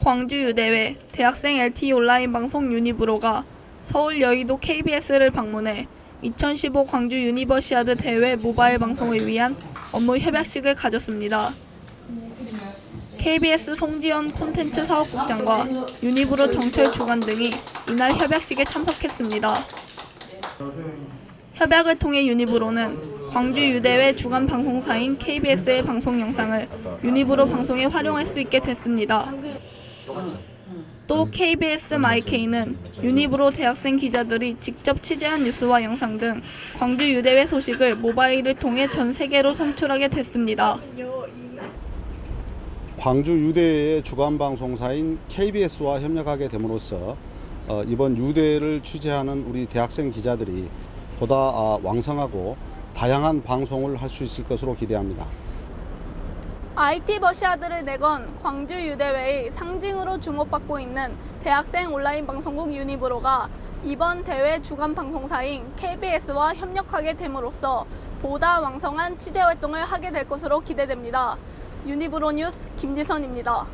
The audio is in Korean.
광주유대회 대학생 LTE 온라인 방송 유니브로가 서울 여의도 KBS를 방문해 2015 광주 유니버시아드 대회 모바일 방송을 위한 업무 협약식을 가졌습니다. KBS 송지연 콘텐츠 사업국장과 유니브로 정철 주관 등이 이날 협약식에 참석했습니다. 협약을 통해 유니브로는 광주 유대회 주간 방송사인 KBS의 방송 영상을 유니브로 방송에 활용할 수 있게 됐습니다. 또 KBS 마이케이는 유니브로 대학생 기자들이 직접 취재한 뉴스와 영상 등 광주 유대회 소식을 모바일을 통해 전 세계로 송출하게 됐습니다. 광주 유대의 주간 방송사인 KBS와 협력하게 됨으로써 어, 이번 유대를 취재하는 우리 대학생 기자들이 보다 아, 왕성하고 다양한 방송을 할 수 있을 것으로 기대합니다. IT 버시아드를 내건 광주 유대회의 상징으로 주목받고 있는 대학생 온라인 방송국 유니브로가 이번 대회 주간 방송사인 KBS와 협력하게 됨으로써 보다 왕성한 취재 활동을 하게 될 것으로 기대됩니다. 유니브로 뉴스 김지선입니다.